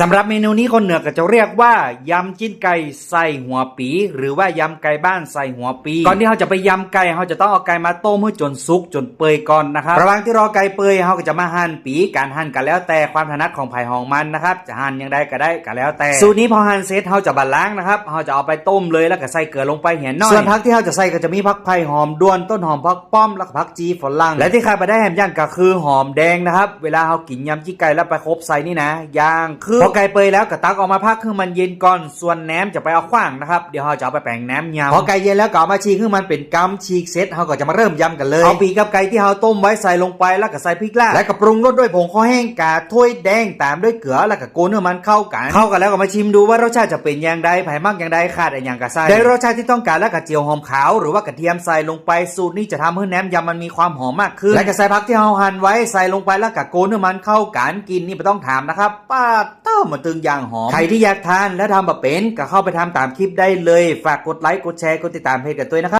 สำหรับเมนูนี้คนเหนือก็จะเรียกว่ายำจิ้นไก่ใส่หัวปี หรือว่ายำไก่บ้านใส่หัวปี ก่อนที่เราจะไปยำไก่เราจะต้องเอาไก่มาต้มให้จนสุกจนเปื่อยก่อนนะครับระหว่างที่รอไก่เปื่อยเราก็จะมาหั่นปีการหั่นกันแล้วแต่ความถนัดของไผ่หองมันนะครับจะหั่นยังไงก็ได้ก็แล้วแต่ สูตรนี้พอหั่นเสร็จเราจะบัดล้างนะครับเราจะเอาไปต้มเลยแล้วก็ใส่เกลือลงไปเห็นน้อยส่วนผักที่เราจะใส่ก็จะมีผักไผ่หอมด้วนต้นหอมผักป้อมแล้วก็ผักจีฝรั่งและที่ขาดไปได้แหมย่างก็คือหอมแดงนะครับเวลาเรากินยำจิ้นไก่แล้วไปครบใส่นี่นะย่างคือพอไก่เปื่อยแล้วก็ตักออกมาพักคือมันเย็นก่อนส่วนแหนมจะไปเอาขว้างนะครับเดี๋ยวเราจะเอาไปแปลงแหนมยำพอไก่เย็นแล้วก็เอามาฉีกคือมันเป็นกำฉีกเสร็จเราก็จะมาเริ่มยำกันเลยเอาปีกกับไก่ที่เราต้มไว้ใส่ลงไปแล้วก็ใส่พริกลาดและก็ปรุงรสด้วยผงข้าวแห้งกาถ้วยแดงตามด้วยเกลือแล้วก็โกนให้มันเข้ากันเข้ากันแล้วก็มาชิมดูว่ารสชาติจะเป็นอย่างใดไผ่มากอย่างใดขาดอะไรอย่างกะใส่ได้รสชาติที่ต้องการแล้วก็เจียวหอมขาว หรือว่ากระเทียมใส่ลงไปสูตรนี้จะทำให้แหนมยำมันมีความหอมมากขึ้น และก็ใส่ผักที่เราหั่นไว้ใส่ลงไปแล้วก็โกนให้มันเข้ากันกินนี่ไม่ต้องถามนะครับป้าเต้ามาตึงอย่างหอม ใครที่อยากทานและทำแบบเป็นก็เข้าไปทำตามคลิปได้เลย ฝากกดไลค์ กดแชร์ กดติดตามเพจกันด้วยนะครับ